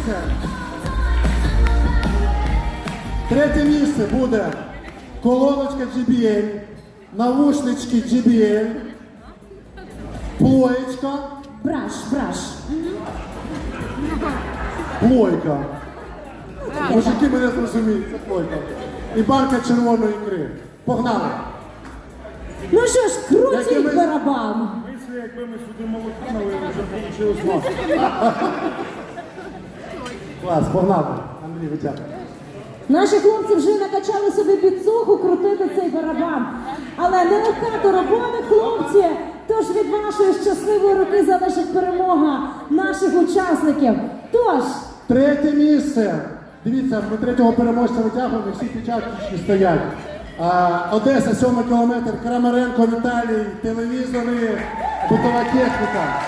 місце. Третє місце буде колоночка JBL, навушнички JBL, плоєчка, Браш, браш. плойка. Мужики мене зрозуміють, це плойка. І банка червоної ікри. Погнали! Ну що ж, крутіть барабан. Мислі, якби ми сюди молоко налили, вже вийшло масло. Клас, погнали. Андрій, витягуй. Наші хлопці вже накачали собі підсуху крутити цей барабан. Але не легка то робота, хлопці. Тож від вашої щасливої руки залежить перемога наших учасників. Тож, Третє місце. Дивіться, ми третього переможця витягуємо, всі печатки стоять. А, Одеса, 7 кілометр, Крамаренко Віталій, телевізори, бутова техніка.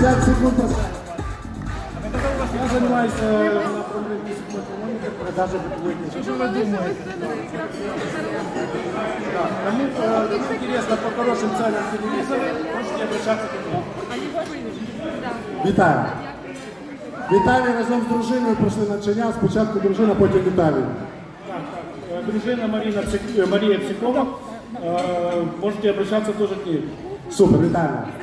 П'ять секунд просить. Я займаюся на проблемі економіки, продажі бытовой техники. Что вы думаете? Кому, э, кому интересно по хорошим ценам телевизора, можете обращаться ко мне. Вітаю. Віталій разом з дружиною пройшли навчання. Спочатку дружина, потім Віталій. Так, так. Э, Дружина Марина, Псих- э, Мария Психолог. Э, Можете обращаться тоже к ней. Super Ventana.